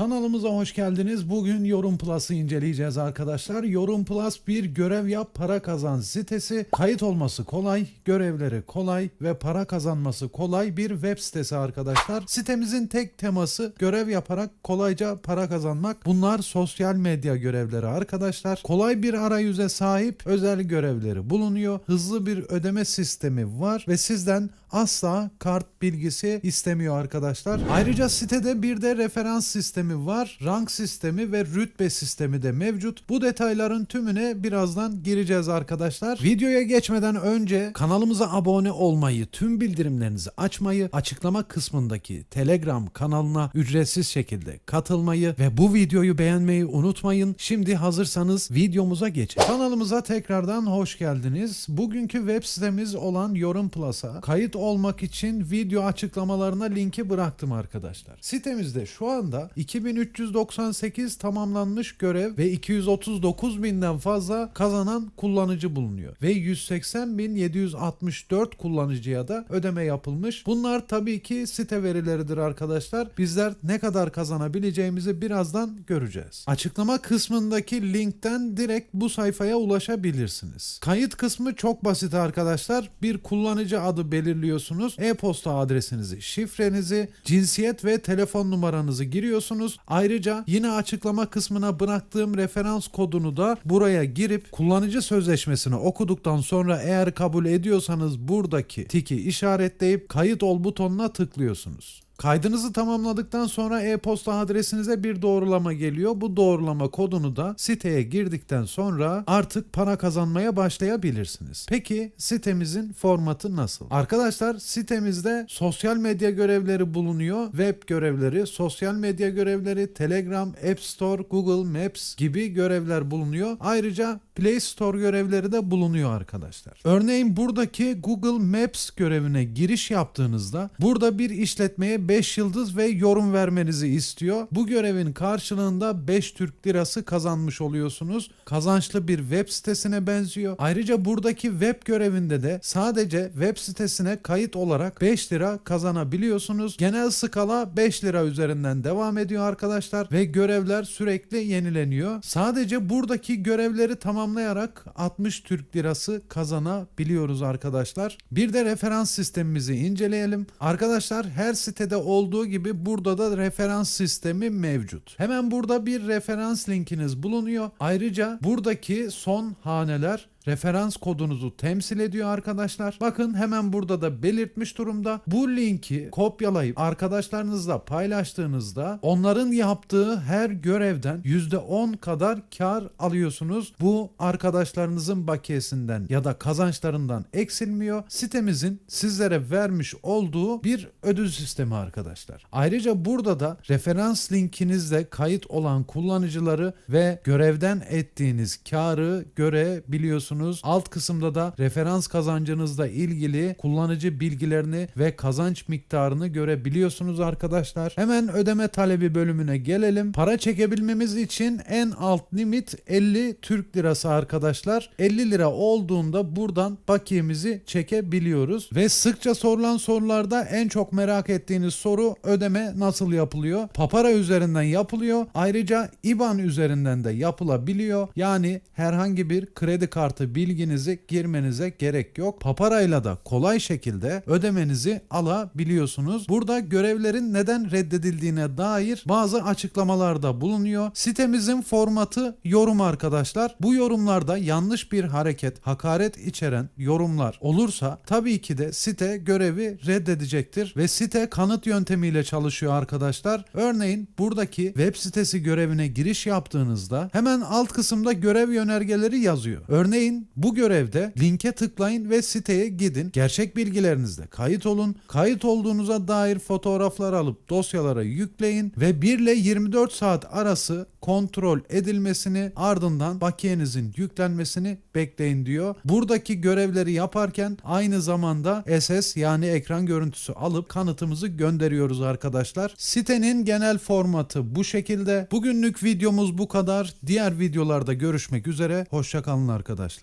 Kanalımıza hoş geldiniz. Bugün Yorum Plus'ı inceleyeceğiz arkadaşlar. Yorum Plus bir görev yap para kazan sitesi. Kayıt olması kolay, görevleri kolay ve para kazanması kolay bir web sitesi arkadaşlar. Sitemizin tek teması görev yaparak kolayca para kazanmak. Bunlar sosyal medya görevleri arkadaşlar. Kolay bir arayüze sahip özel görevleri bulunuyor. Hızlı bir ödeme sistemi var ve sizden asla kart bilgisi istemiyor arkadaşlar. Ayrıca sitede bir de referans sistemi var. Rank sistemi ve rütbe sistemi de mevcut. Bu detayların tümüne birazdan gireceğiz arkadaşlar. Videoya geçmeden önce kanalımıza abone olmayı, tüm bildirimlerinizi açmayı, açıklama kısmındaki Telegram kanalına ücretsiz şekilde katılmayı ve bu videoyu beğenmeyi unutmayın. Şimdi hazırsanız videomuza geçelim. Kanalımıza tekrardan hoş geldiniz. Bugünkü web sitemiz olan Yorum Plus'a kayıt olmak için video açıklamalarına linki bıraktım arkadaşlar. Sitemizde şu anda 2398 tamamlanmış görev ve 239 binden fazla kazanan kullanıcı bulunuyor. Ve 180.764 kullanıcıya da ödeme yapılmış. Bunlar tabii ki site verileridir arkadaşlar. Bizler ne kadar kazanabileceğimizi birazdan göreceğiz. Açıklama kısmındaki linkten direkt bu sayfaya ulaşabilirsiniz. Kayıt kısmı çok basit arkadaşlar. Bir kullanıcı adı belirliyorsunuz. E-posta adresinizi, şifrenizi, cinsiyet ve telefon numaranızı giriyorsunuz. Ayrıca yine açıklama kısmına bıraktığım referans kodunu da buraya girip kullanıcı sözleşmesini okuduktan sonra eğer kabul ediyorsanız buradaki tiki işaretleyip kayıt ol butonuna tıklıyorsunuz. Kaydınızı tamamladıktan sonra e-posta adresinize bir doğrulama geliyor. Bu doğrulama kodunu da siteye girdikten sonra artık para kazanmaya başlayabilirsiniz. Peki sitemizin formatı nasıl? Arkadaşlar sitemizde sosyal medya görevleri bulunuyor. Web görevleri, sosyal medya görevleri, Telegram, App Store, Google Maps gibi görevler bulunuyor. Ayrıca Play Store görevleri de bulunuyor arkadaşlar. Örneğin buradaki Google Maps görevine giriş yaptığınızda burada bir işletmeye 5 yıldız ve yorum vermenizi istiyor. Bu görevin karşılığında 5 Türk lirası kazanmış oluyorsunuz. Kazançlı bir web sitesine benziyor. Ayrıca buradaki web görevinde de sadece web sitesine kayıt olarak 5 lira kazanabiliyorsunuz. Genel skala 5 lira üzerinden devam ediyor arkadaşlar ve görevler sürekli yenileniyor. Sadece buradaki görevleri tamamlayarak 60 Türk lirası kazanabiliyoruz arkadaşlar. Bir de referans sistemimizi inceleyelim. Arkadaşlar her sitede olduğu gibi burada da referans sistemi mevcut. Hemen burada bir referans linkiniz bulunuyor. Ayrıca buradaki son haneler referans kodunuzu temsil ediyor arkadaşlar. Bakın hemen burada da belirtmiş durumda. Bu linki kopyalayıp arkadaşlarınızla paylaştığınızda onların yaptığı her görevden %10 kadar kar alıyorsunuz. Bu arkadaşlarınızın bakiyesinden ya da kazançlarından eksilmiyor. Sitemizin sizlere vermiş olduğu bir ödül sistemi arkadaşlar. Ayrıca burada da referans linkinizle kayıt olan kullanıcıları ve görevden ettiğiniz karı görebiliyorsunuz yapıyorsunuz. Alt kısımda da referans kazancınızla ilgili kullanıcı bilgilerini ve kazanç miktarını görebiliyorsunuz arkadaşlar. Hemen ödeme talebi bölümüne gelelim. Para çekebilmemiz için en alt limit 50 Türk lirası arkadaşlar. 50 lira olduğunda buradan bakiyemizi çekebiliyoruz. Ve sıkça sorulan sorularda en çok merak ettiğiniz soru ödeme nasıl yapılıyor? Papara üzerinden yapılıyor. Ayrıca IBAN üzerinden de yapılabiliyor. Yani herhangi bir kredi kartı bilginizi girmenize gerek yok. Paparayla da kolay şekilde ödemenizi alabiliyorsunuz. Burada görevlerin neden reddedildiğine dair bazı açıklamalarda bulunuyor. Sitemizin formatı yorum arkadaşlar. Bu yorumlarda yanlış bir hareket, hakaret içeren yorumlar olursa tabii ki de site görevi reddedecektir ve site kanıt yöntemiyle çalışıyor arkadaşlar. Örneğin buradaki web sitesi görevine giriş yaptığınızda hemen alt kısımda görev yönergeleri yazıyor. Örneğin bu görevde linke tıklayın ve siteye gidin. Gerçek bilgilerinizle kayıt olun. Kayıt olduğunuza dair fotoğraflar alıp dosyalara yükleyin ve 1 ile 24 saat arası kontrol edilmesini ardından bakiyenizin yüklenmesini bekleyin diyor. Buradaki görevleri yaparken aynı zamanda SS yani ekran görüntüsü alıp kanıtımızı gönderiyoruz arkadaşlar. Sitenin genel formatı bu şekilde. Bugünlük videomuz bu kadar. Diğer videolarda görüşmek üzere. Hoşçakalın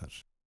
arkadaşlar.